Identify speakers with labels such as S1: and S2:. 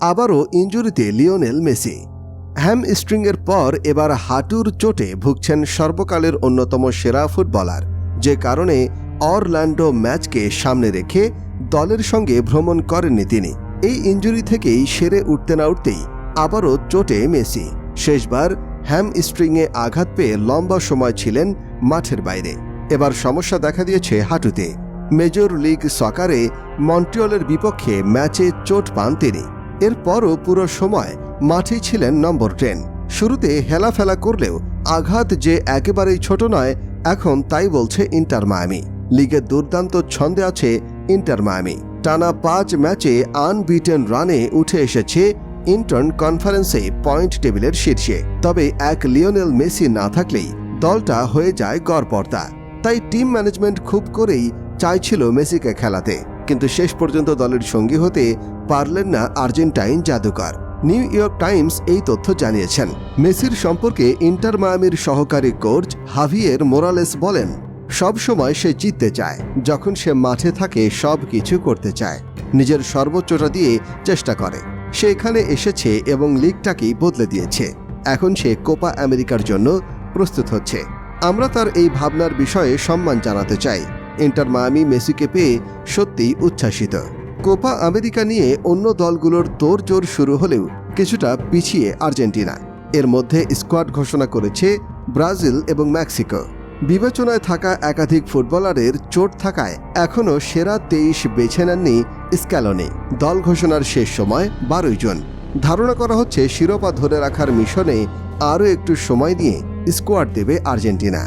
S1: আবারও ইঞ্জুরিতে Lionel Messi. হ্যাম স্ট্রিংয়ের পর এবার হাঁটুর চোটে ভুগছেন সর্বকালের অন্যতম সেরা ফুটবলার। যে কারণে অরল্যান্ডো ম্যাচকে সামনে রেখে দলের সঙ্গে ভ্রমণ করেননি তিনি। এই ইঞ্জুরি থেকেই সেরে উঠতে না উঠতেই আবারও চোটে মেসি। শেষবার হ্যাম স্ট্রিংয়ে আঘাত পেয়ে লম্বা সময় ছিলেন মাঠের বাইরে। এবার সমস্যা দেখা দিয়েছে হাঁটুতে। মেজর লিগ সকারে মন্ট্রিয়লের বিপক্ষে ম্যাচে চোট পান তিনি। এরপরও পুরো সময় মাঠেই ছিলেন নম্বর টেন। শুরুতে হেলাফেলা করলেও আঘাত যে একেবারেই ছোট নয়, এখন তাই বলছে ইন্টার মায়ামি। লিগের দুর্দান্ত ছন্দে আছে ইন্টার মায়ামি। টানা পাঁচ ম্যাচে আনবিটেন রানে উঠে এসেছে ইন্টার্ন কনফারেন্সে পয়েন্ট টেবিলের শীর্ষে। তবে এক লিওনেল মেসি না থাকলেই দলটা হয়ে যায় গড়পর্দা। তাই টিম ম্যানেজমেন্ট খুব করেই চাইছিল মেসিকে খেলাতে। কিন্তু শেষ পর্যন্ত দলের সঙ্গী হতে পারলেন না আর্জেন্টাইন জাদুকর। নিউ ইয়র্ক টাইমস এই তথ্য জানিয়েছেন। মেসির সম্পর্কে ইন্টার মায়ামির সহকারী কোচ হাভিয়ের মোরালেস বলেন, সব সময় সে জিততে চায়, যখন সে মাঠে থাকে সব কিছু করতে চায়, নিজের সর্বোচ্চটা দিয়ে চেষ্টা করে। সে এখানে এসেছে এবং লিগটাকেই বদলে দিয়েছে। এখন সে কোপা আমেরিকার জন্য প্রস্তুত হচ্ছে। আমরা তার এই ভাবনার বিষয়ে সম্মান জানাতে চাই। ইন্টার মায়ামি মেসিকে পেয়ে সত্যিই উচ্ছ্বাসিত। কোপা আমেরিকা নিয়ে অন্য দলগুলোর তোড়জোড় শুরু হলেও কিছুটা পিছিয়ে আর্জেন্টিনা। এর মধ্যে স্কোয়াড ঘোষণা করেছে ব্রাজিল এবং মেক্সিকো। বিবেচনায় থাকা একাধিক ফুটবলারের চোট থাকায় এখনও সেরা তেইশ বেছে নেননি স্ক্যালনি। দল ঘোষণার শেষ সময় বারোই জন। ধারণা করা হচ্ছে শিরোপা ধরে রাখার মিশনে আরও একটু সময় দিয়ে স্কোয়াড দেবে আর্জেন্টিনা।